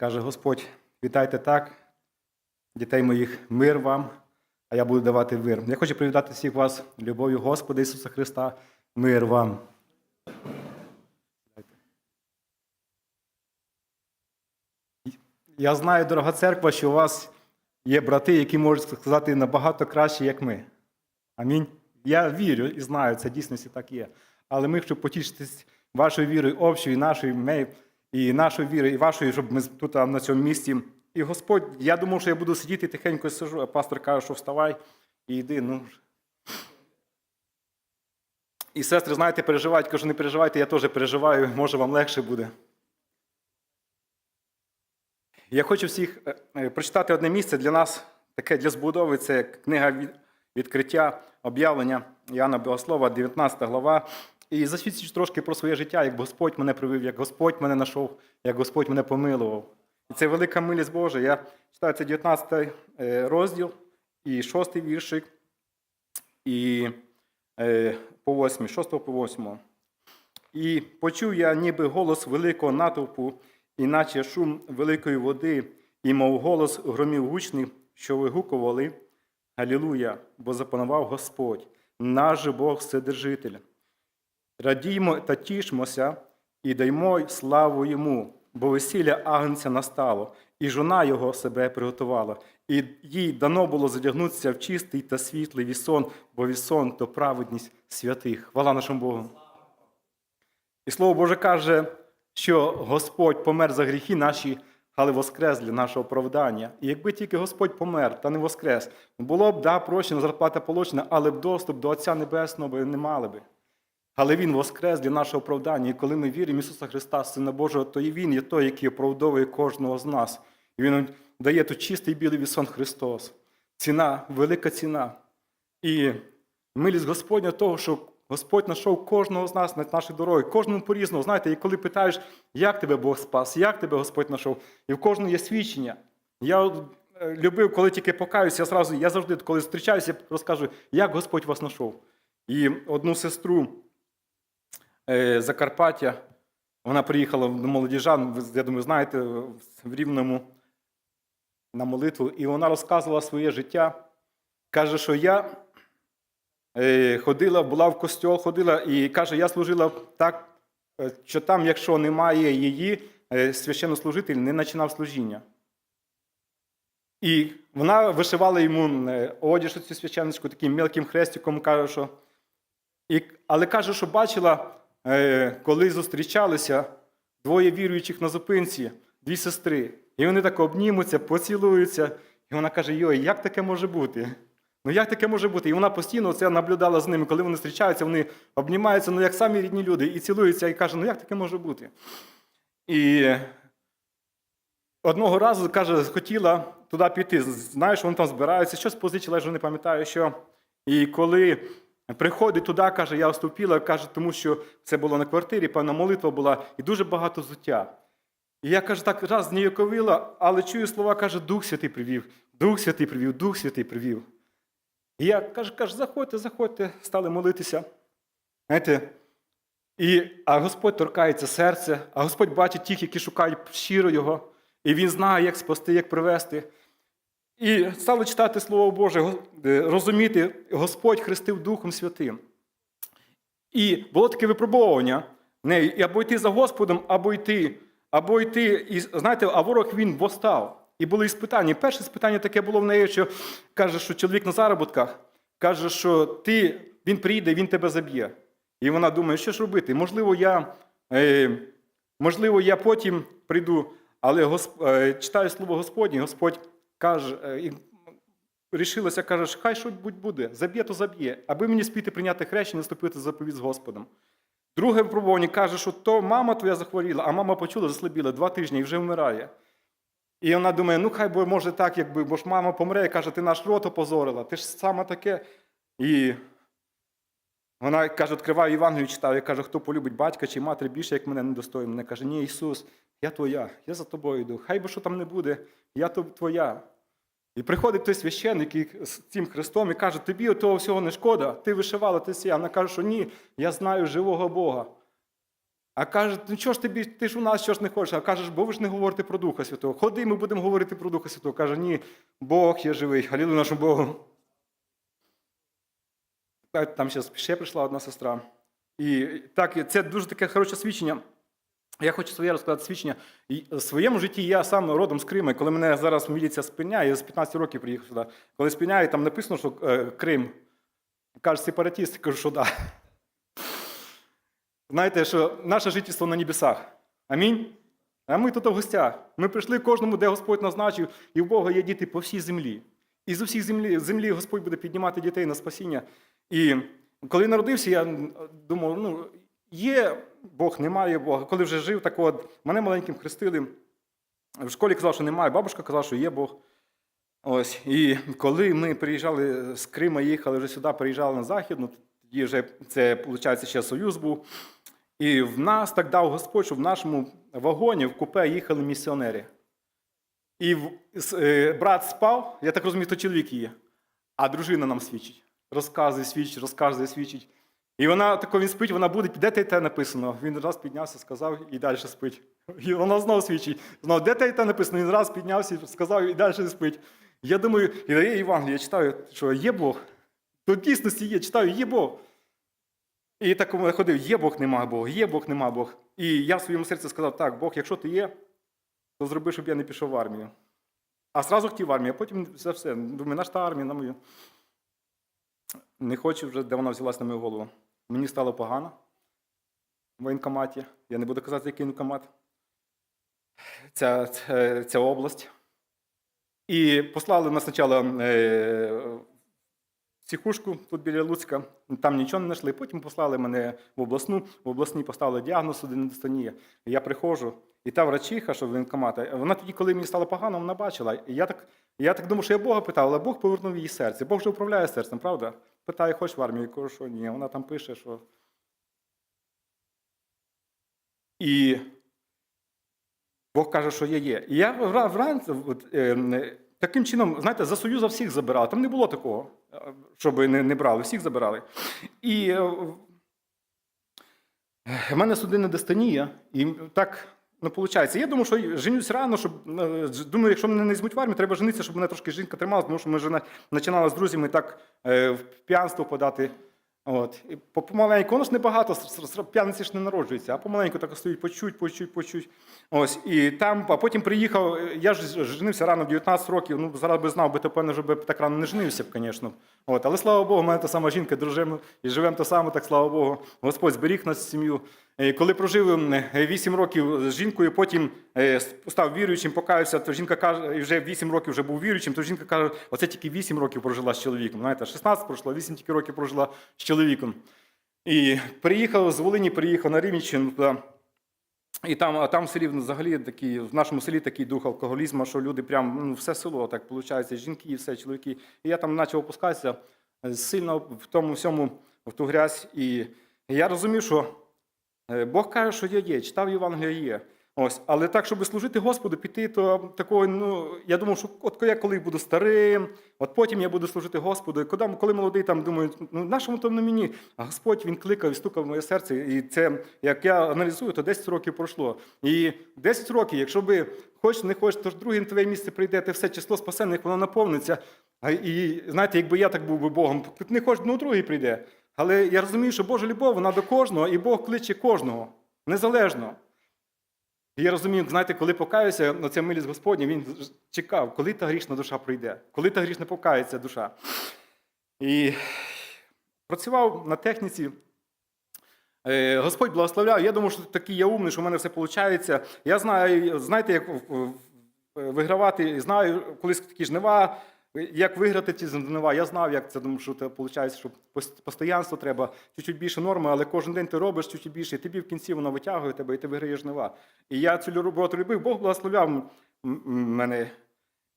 Каже Господь, вітайте так, дітей моїх, мир вам, а я буду давати мир. Я хочу привітати всіх вас любов'ю Господа Ісуса Христа, мир вам. Я знаю, дорога церква, що у вас є брати, які можуть сказати набагато краще, як ми. Амінь. Я вірю і знаю, це дійсності так є. Але ми, щоб потішитись вашою вірою общою, і нашою ми, і нашою вірою, і вашою, щоб ми тут на цьому місці. І Господь, я думав, що я буду сидіти тихенько сижу, а пастор каже, що вставай і йди. Ну. І сестри, знаєте, переживають, кажу, не переживайте, я теж переживаю, може вам легше буде. Я хочу всіх е, е, прочитати одне місце для нас, таке для збудови. Це книга відкриття, об'явлення Іоанна Богослова, 19 глава. І засвідчиш трошки про своє життя, як Господь мене привів, як Господь мене знайшов, як Господь мене помилував. І це велика милість Божа. Я читаю це 19 е, розділ і 6 віршик, і е, по 8, 6 по 8. І почув я ніби голос великого натовпу, і наче шум великої води, і мов голос громів гучний, що вигукували Галілуя, бо запанував Господь, наш Бог Вседержитель. Радіймо та тішмося, і даймо славу йому, бо весілля агнця настало, і жона його себе приготувала, і їй дано було задягнутися в чистий та світлий вісон, бо вісон то праведність святих. Хвала нашому Богу. І слово Боже каже, що Господь помер за гріхи наші, але воскрес для нашого оправдання. І якби тільки Господь помер та не воскрес, було б да, прощена, зарплата получена, але б доступ до Отця Небесного не мали би. Але Він воскрес для нашого оправдання. І коли ми віримо Ісуса Христа, Сина Божого, то і Він є той, який оправдовує кожного з нас. І Він дає тут чистий білий вісон Христос. Ціна, велика ціна. І милість Господня того, що Господь знайшов кожного з нас на нашій дорогі, кожному по-різному. Знаєте, і коли питаєш, як тебе Бог спас, як тебе Господь знайшов, і в кожного є свідчення. Я е, любив, коли тільки покаюся, я зразу, я завжди, коли зустрічаюся, розкажу, як Господь вас знайшов. І одну сестру Закарпаття, вона приїхала до молодіжан, я думаю, знаєте, в Рівному на молитву, і вона розказувала своє життя. Каже, що я е, ходила, була в костьол, ходила і каже, я служила так, е, що там, якщо немає її, е, священнослужитель не починав служіння. І вона вишивала йому е, одяг цю священницьку таким мелким хрестиком, каже, що. І, але каже, що бачила, е, коли зустрічалися двоє віруючих на зупинці, дві сестри. І вони так обнімуться, поцілуються. І вона каже: Йой, як таке може бути? Ну як таке може бути? І вона постійно це наблюдала з ними, коли вони зустрічаються, вони обнімаються, ну як самі рідні люди, і цілуються, і каже, ну як таке може бути? І одного разу, каже, хотіла туди піти. Знаєш, вони там збираються, щось позичила, я вже не пам'ятаю, що. І коли приходить туди, каже, я оступіла, каже, тому що це було на квартирі, певна молитва була, і дуже багато взуття. І я каже, так раз зніяковила, але чую слова, каже, Дух Святий привів, Дух Святий привів, Дух Святий привів. І я кажу, кажу, заходьте, заходьте, стали молитися. Знаєте, і, а Господь торкається серце, а Господь бачить тих, які шукають щиро Його, і Він знає, як спасти, як привести. І стали читати Слово Боже, е, розуміти, Господь хрестив Духом Святим. І було таке випробовування. Не, або йти за Господом, або йти, або йти. І знаєте, а ворог він восстав. І були іспитання. Перше спитання таке було в неї, що каже, що чоловік на заробітках, каже, що ти, він прийде, він тебе заб'є. І вона думає, що ж робити? Можливо, я, е, можливо, я потім прийду, але Госп, е, читаю слово Господнє, Господь каже, і рішилася, каже, хай що будь буде, заб'є, то заб'є, аби мені спіти прийняти хрещення, наступити за заповідь з Господом. Друге випробування каже, що то мама твоя захворіла, а мама почула, заслабіла два тижні і вже вмирає. І вона думає, ну хай бо може так, якби, бо ж мама помре і каже, ти наш рот опозорила, ти ж саме таке. І вона каже, відкриваю Євангелію, читаю, і каже, хто полюбить батька чи матері більше, як мене недостоїн. Мене каже, ні, Ісус, я твоя, я за тобою йду. Хай би що там не буде, я твоя. І приходить той священник з цим Христом і каже, тобі того всього не шкода, ти вишивала, ти сія. Вона каже, що ні, я знаю живого Бога. А каже, ну чого ж тобі, ти ж у нас що ж не хочеш? А кажеш, бо ви ж не говорите про Духа Святого. Ходи, ми будемо говорити про Духа Святого. Каже, ні, Бог є живий, халілу нашому Богу. Там ще, прийшла одна сестра. І так, це дуже таке хороше свідчення. Я хочу своє розказати свідчення. І В своєму житті я сам родом з Криму. Коли мене зараз міліція спиняє, я з 15 років приїхав сюди. Коли спиняє, там написано, що е, Крим. Кажуть, сепаратіст, кажу, що. Да. Знаєте, що наше життєство на небесах. Амінь. А ми тут в гостях. Ми прийшли кожному, де Господь назначив, і в Бога є діти по всій землі. І з усіх землі, землі Господь буде піднімати дітей на спасіння. І коли народився, я думав, ну, є Бог, немає Бога. Коли вже жив, так от, мене маленьким хрестили. В школі казав, що немає, бабушка казала, що є Бог. Ось. І коли ми приїжджали з Крима, їхали вже сюди, приїжджали на Захід, ну, тоді вже це, виходить, ще Союз був. І в нас так дав Господь, що в нашому вагоні в купе їхали місіонери. І е, брат спав, я так розумію, то чоловік є, а дружина нам свідчить. Розказує, свідчить, розказує, свідчить. І вона тако він спить, вона буде, де те й те написано. Він раз піднявся, сказав і далі спить. І вона знову свідчить. Знову, де те й те написано. Він раз піднявся, сказав і далі спить. Я думаю, і дає Євангеліє, я читаю, що є Бог. То в дійсності є, читаю, є Бог. І так я ходив, є Бог, нема Бога, є Бог, нема Бог. І я в своєму серці сказав, так, Бог, якщо ти є, то зроби, щоб я не пішов в армію. А зразу хотів в армію, а потім все все. Думаю, наш та армія, на мою. Не хочу вже, де вона взялась на мою голову. Мені стало погано в воєнкоматі. Я не буду казати, який воєнкомат. Ця, ця, ця область. І послали нас спочатку е, в психушку тут біля Луцька, там нічого не знайшли. Потім послали мене в обласну, в обласній поставили діагноз аденодистонія. Я приходжу, і та врачиха, що в воєнкомата, вона тоді, коли мені стало погано, вона бачила. І я так, я так думав, що я Бога питав, але Бог повернув її серце. Бог же управляє серцем, правда? Питає, хочеш в армію? Кажу, що ні. Вона там пише, що. І Бог каже, що я є. І я вранці е, е, таким чином, знаєте, за Союза всіх забирали. Там не було такого, е, щоб не, не брали, всіх забирали. І в мене судинна дистонія, і так ну, виходить. Я думаю, що женюсь рано, щоб е, думаю, якщо мене не візьмуть в армію, треба женитися, щоб мене трошки жінка тримала, тому що ми вже починали з друзями так е, в п'янство подати. От. І по- помаленьку, воно ж небагато, п'яниці ж не народжується, а помаленьку так стоїть, почуть, почуть, почуть. Ось. І там, а потім приїхав, е, я ж женився рано, в 19 років, ну зараз би знав, би то певно, вже би так рано не женився б, звісно. От. Але слава Богу, в мене та сама жінка, дружимо і живемо то саме, так слава Богу. Господь зберіг нас сім'ю. Е, Коли прожив 8 років з жінкою, потім е, став віруючим, покаявся, то жінка каже, вже 8 років вже був віруючим, то жінка каже, оце тільки 8 років прожила з чоловіком. Знаєте, 16 пройшло, 8 тільки років прожила з чоловіком. І приїхав з Волині, приїхав на Рівненщину. І там, а там селі взагалі такий, в нашому селі такий дух алкоголізму, що люди прям ну, все село, так виходить, жінки і все, чоловіки. І я там почав опускатися е, сильно в тому всьому, в ту грязь. І я розумів, що е, Бог каже, що я є, читав Євангелія є. Ось, але так, щоб служити Господу, піти, то такого, ну, я думав, що от я коли буду старим, от потім я буду служити Господу. Коли, коли молодий, там думаю, ну нашому то не мені. А Господь він кликав і стукав в моє серце. І це, як я аналізую, то 10 років пройшло. І 10 років, якщо би хочеш, не хочеш, то ж друге твоє місце прийде, те все число спасенних, воно наповниться. І знаєте, якби я так був би Богом, не хочеш, ну другий прийде. Але я розумію, що Божа любов, вона до кожного, і Бог кличе кожного, незалежно. І я розумію, знаєте, коли покаюся, на це милість Господня, він чекав, коли та грішна душа прийде, коли та грішна покається душа. І працював на техніці. Е, Господь благословляв. Я думав, що такий я умний, що в мене все виходить. Я знаю, знаєте, як вигравати, знаю, колись такі жнива, як виграти ці жнива. Я знав, як це, тому що це виходить, що постоянство треба, чуть-чуть більше норми, але кожен день ти робиш чуть-чуть більше, і тобі в кінці воно витягує тебе, і ти виграєш жнива. І я цю роботу любив, Бог благословляв мене.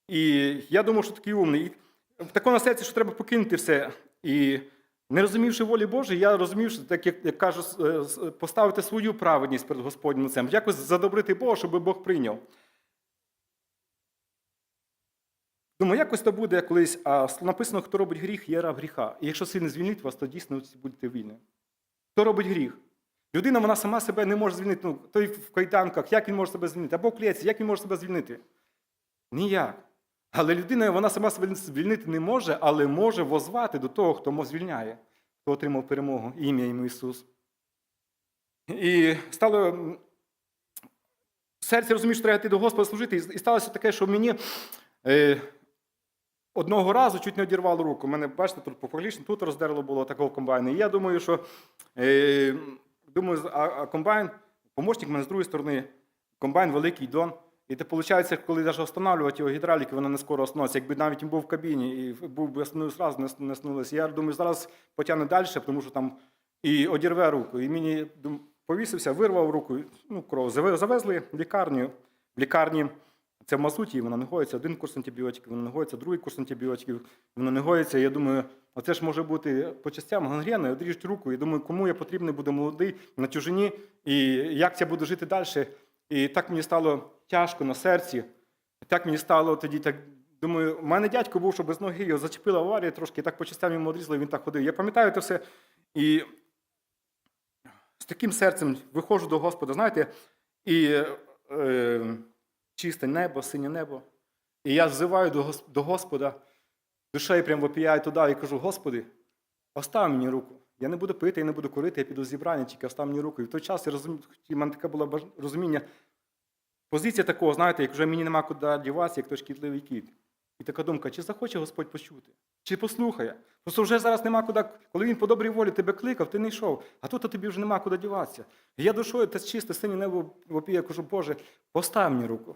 І я думав, що такий умний. І в такому серці, що треба покинути все. І не розумівши волі Божої, я розумів, що так як, як кажу, е, с- поставити свою праведність перед Господнім лицем, якось задобрити Бога, щоб Бог прийняв. Думаю, якось то буде колись, а написано, хто робить гріх, є раб гріха. І якщо син звільнить вас, то дійсно будете вільні. Хто робить гріх? Людина вона сама себе не може звільнити. Ну, той в кайданках, як він може себе звільнити? Або клєці, як він може себе звільнити? Ніяк. Але людина вона сама себе звільнити не може, але може возвати до того, хто мо звільняє, хто отримав перемогу, ім'я йому Ісус. І стало серці розумію, що треба йти до Господа служити. І і сталося таке, що мені е, одного разу чуть не одірвало руку. Мене, бачите, тут пофалічно, тут роздерло було такого комбайну. І я думаю, що е, думаю, а, а комбайн, помощник мене з другої сторони, комбайн великий дон. І це виходить, коли навіть встановлювати його гідравліки, вона не скоро остановиться. Якби навіть він був в кабіні і був би остановився зразу, не, не. Я думаю, зараз потягне далі, тому що там і одірве руку. І мені повісився, вирвав руку, ну, кров. Заве- Завезли в лікарню. В лікарні це в Мазуті, воно не гоїться. Один курс антибіотиків, воно не гоїться, другий курс антибіотиків, воно не гоїться. Я думаю, оце ж може бути по частям гангрена, одріжуть руку. І думаю, кому я потрібний буде молодий на чужині, і як я буду жити далі. І так мені стало тяжко на серці. Так мені стало тоді так. Думаю, у мене дядько був, що без ноги його зачепила аварія трошки, і так по частям йому одрізали, він так ходив. Я пам'ятаю це все. І з таким серцем виходжу до Господа, знаєте, і е, чисте небо, синє небо. І я взиваю до, Господа, душею прямо вопіяю туди і кажу: Господи, остав мені руку. Я не буду пити, я не буду курити, я піду зібрання, тільки остав мені руку. І в той час я розумів, в мене таке було розуміння, позиція такого, знаєте, як вже мені нема куди діватися, як той шкідливий кіт. І така думка, чи захоче Господь почути, чи послухає. Просто вже зараз нема куди, коли він по добрій волі тебе кликав, ти не йшов, а тут тобі вже нема куди діватися. І я душою те чисте синє небо вопіє, я кажу, Боже, постав мені руку.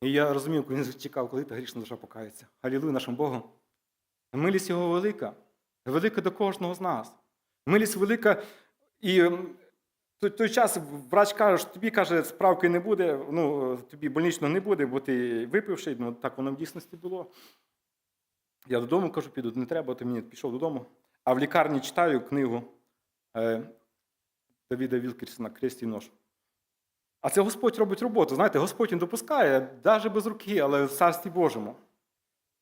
І я розумів, коли він чекав, коли та грішна душа покається. Халілуй нашим Богом. Милість його велика, велика до кожного з нас. Милість велика, і той, той час врач каже, що тобі каже, справки не буде, ну, тобі больничного не буде, бо ти випивши, ну так воно в дійсності було. Я додому кажу, піду, не треба, ти мені пішов додому. А в лікарні читаю книгу е, Давіда Вілкерсона Кресті нож. А це Господь робить роботу. Знаєте, Господь він допускає, навіть без руки, але в царстві Божому.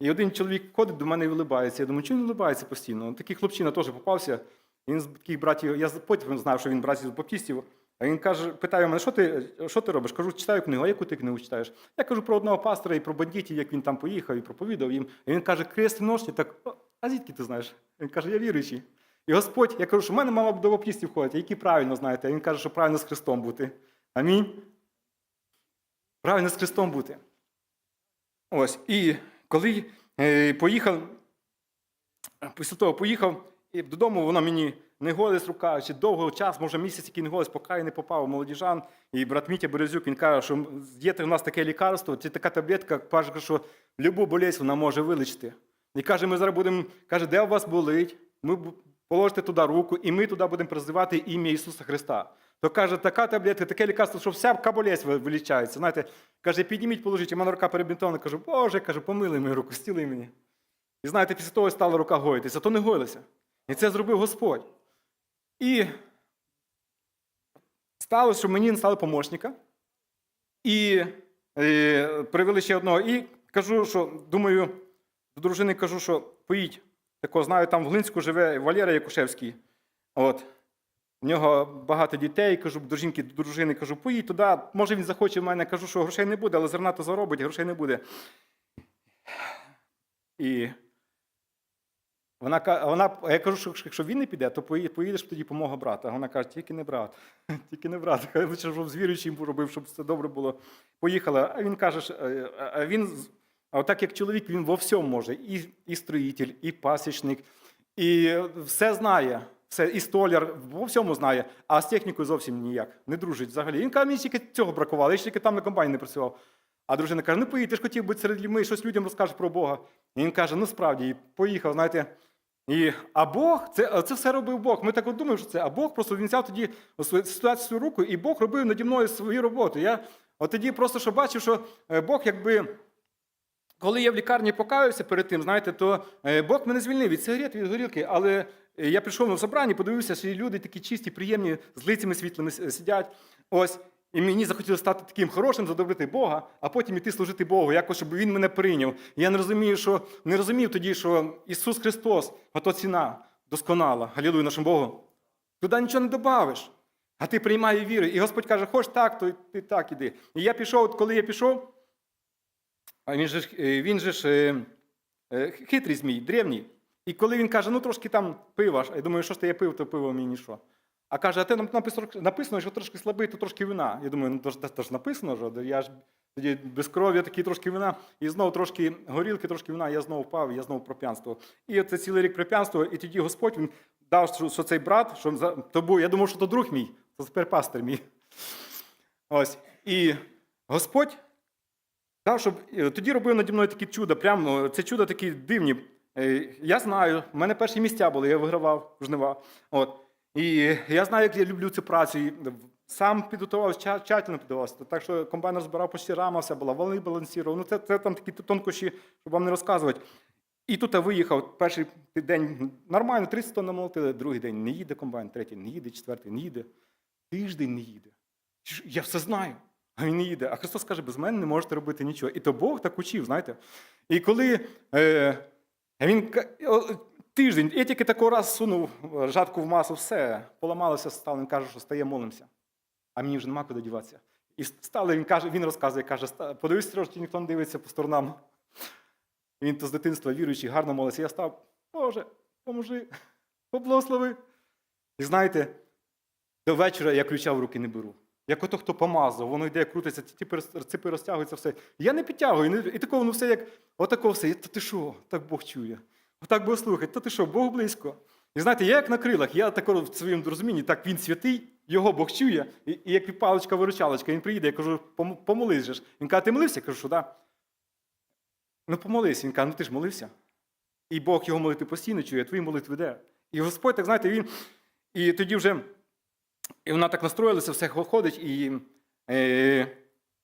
І один чоловік ходить до мене і вилибається. Я думаю, чому він вилибається постійно? Такий хлопчина теж попався. Він з таких братів, я потім знав, що він братів з баптистів. А він каже, питає мене, що ти, що ти робиш? Кажу, читаю книгу, а яку ти книгу читаєш? Я кажу про одного пастора і про бандитів, як він там поїхав і проповідав їм. І він каже, крест ножні, так, а звідки ти знаєш? Він каже, я віруючий. І Господь, я кажу, що в мене мама до баптистів ходить, які правильно знаєте. А він каже, що правильно з Христом бути. Амінь. Правильно з Христом бути. Ось. І коли е, поїхав, після того поїхав і додому, вона мені не голись рука, чи довго час, може місяць, який не голись, поки я не попав молодіжан. І брат Мітя Березюк, він каже, що є у нас таке лікарство, це така таблетка, каже, що любу болезнь вона може вилечити. І каже, ми зараз будемо, каже, де у вас болить, ми положите туди руку, і ми туди будемо призивати ім'я Ісуса Христа. То каже, така таблетка, таке лікарство, що вся болезнь вилічається. Знаєте, каже, підніміть, положіть, і в мене рука перебінтована, кажу, Боже, кажу, помилуй мою руку, стіли мені. І знаєте, після того стала рука гоїтися, то не гоїлася. І це зробив Господь. І сталося, що мені стали помощника. І е, привели ще одного. І кажу, що думаю, до дружини кажу, що поїдь. Такого знаю, там в Глинську живе Валера Якушевський. От. В нього багато дітей, кажу, до жінки, до дружини кажу, поїдь туди. Може він захоче в мене, кажу, що грошей не буде, але зерна то заробить, грошей не буде. І вона, вона, я кажу, що якщо він не піде, то поїдеш, тоді по мого брата. Вона каже, тільки не брат, тільки не брат. Лише щоб з віруючим робив, щоб все добре було. Поїхала. А він каже, е, а він, а отак як чоловік, він во всьому може. І, і строїтель, і пасічник, і все знає. Все, і столяр, во всьому знає, а з технікою зовсім ніяк. Не дружить взагалі. Він каже, мені тільки цього бракувало, я ж тільки там на комбайні не працював. А дружина каже: ну поїдь, ти ж хотів бути серед людьми, щось людям розкажеш про Бога. І він каже: ну справді, і поїхав, знаєте. І, а Бог, це, це все робив Бог. Ми так от думаємо, що це, а Бог просто він взяв тоді ситуацію руку, і Бог робив наді мною свою роботу. Я от тоді просто що бачив, що е, Бог якби. Коли я в лікарні покаюся перед тим, знаєте, то е, Бог мене звільнив від сигарет, від горілки, але е, я прийшов на собрання, подивився, що люди такі чисті, приємні, з лицями світлими сидять. Ось. І мені захотілося стати таким хорошим, задобрити Бога, а потім іти служити Богу, якось, щоб Він мене прийняв. Я не розумію, що не розумів тоді, що Ісус Христос, ото ціна досконала. Галілуя нашому Богу. Туди нічого не добавиш. А ти приймай віру. І Господь каже, хоч так, то ти так іди. І я пішов, от коли я пішов, а він же, ж, е, він же ж е, е, хитрий змій, древній. І коли він каже, ну трошки там пива, я думаю, що ж ти я пив, то пиво мені ніщо. А каже, а ти нам написано, що трошки слабий, то трошки вина. Я думаю, ну то ж, то ж написано, що я ж тоді без крові такі трошки вина, і знову трошки горілки, трошки вина, я знову впав, я знову проп'янствував. І це цілий рік проп'янствував, і тоді Господь він дав, що, що цей брат, що за тобою, я думав, що то друг мій, це тепер пастир мій. Ось. І Господь дав, щоб е, тоді робив наді мною такі чуда. Прямо це чудо такі дивні. Е, Я знаю, в мене перші місця були, я вигравав жнива. От. І я знаю, як я люблю цю працю. І сам підготувався, тща- тщательно підготувався. Так що комбайн розбирав почти рама, все була, вали балансував. Ну це, це там такі тонкощі, щоб вам не розказувати. І тут я виїхав перший день нормально, 30 тонн намолотили, другий день не їде комбайн, третій не їде, четвертий не їде, тиждень не їде. Я все знаю, а він їде. А Христос каже, без мене не можете робити нічого. І то Бог так учив, знаєте. І коли е, він тиждень, я тільки такий раз сунув жатку в масу, все, поламалося, став, він каже, що стає, молимося. А мені вже нема куди діватися. І стали, він каже, він розказує, каже, «Ста- подивись, трошки ніхто не дивиться по сторонам. Він то з дитинства віруючий, гарно молиться. Я став, Боже, поможи, поблагослови. І знаєте, до вечора я ключа в руки не беру. Як ото хто помазав, воно йде, крутиться, ципи розтягуються, все. Я не підтягую, і такого, ну все як, отако все. Та ти що, так Бог чує. Отак Бог слухає, та ти що, Бог близько. І знаєте, я як на крилах, я тако в своєму розумінні, так він святий, його Бог чує, і, і як паличка-виручалочка, він приїде, я кажу, помолись же ж. Він каже, ти молився? Я кажу, що да. Ну помолись. Він каже, ну ти ж молився. І Бог його молитви постійно чує, твої молитви де. І Господь, так знаєте, він. І тоді вже і вона так настроїлася, все ходить, і е,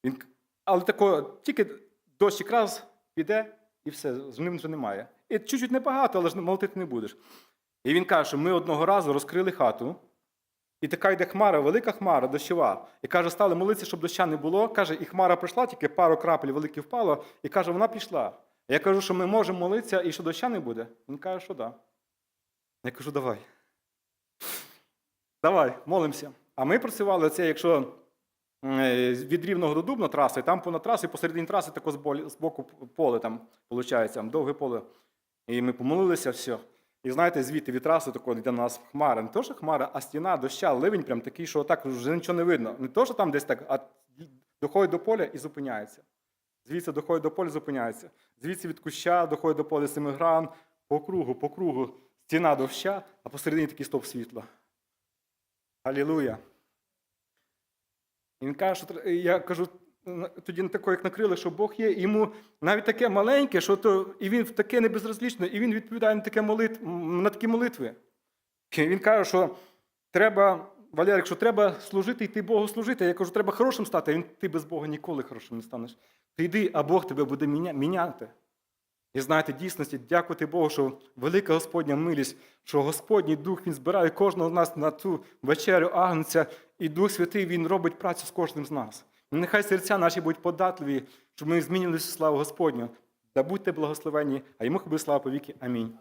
він, але тако, тільки дощик раз піде, і все, з ним вже немає. І чуть-чуть небагато, але ж молотити не будеш. І він каже, що ми одного разу розкрили хату, і така йде хмара, велика хмара, дощова. І каже, стали молитися, щоб доща не було. Каже, і хмара прийшла, тільки пару крапель великих впало, і каже, вона пішла. Я кажу, що ми можемо молитися і що доща не буде. Він каже, що так. Да. Я кажу, давай. Давай, молимося. А ми працювали це, якщо е, від рівного до Дубна траси, там понад траси, посередині траси тако з боку поле там, виходить, там довге поле. І ми помолилися, все. І знаєте, звідти від траси тако йде на нас хмара. Не то, що хмара, а стіна, доща, ливень прям такий, що отак вже нічого не видно. Не то, що там десь так, а доходить до поля і зупиняється. Звідси доходить до поля, зупиняється. Звідси від куща доходить до поля семигран, по кругу, по кругу, стіна доща, а посередині такий стовп світла. Алілуя. Він каже, що я кажу, тоді не тако, як накрили, що Бог є, і йому навіть таке маленьке, що то, і він таке небезразлічне, і він відповідає на, таке молит, на такі молитви. І він каже, що треба, Валерик, що треба служити, йти Богу служити. Я кажу, треба хорошим стати, він ти без Бога ніколи хорошим не станеш. Ти йди, а Бог тебе буде міняти. І знаєте, дійсності, дякувати Богу, що велика Господня милість, що Господній Дух Він збирає кожного з нас на цю вечерю Агнця, і Дух Святий Він робить працю з кожним з нас. Нехай серця наші будуть податливі, щоб ми змінилися славу Господню. Да будьте благословені, а йому буде слава повіки. Амінь.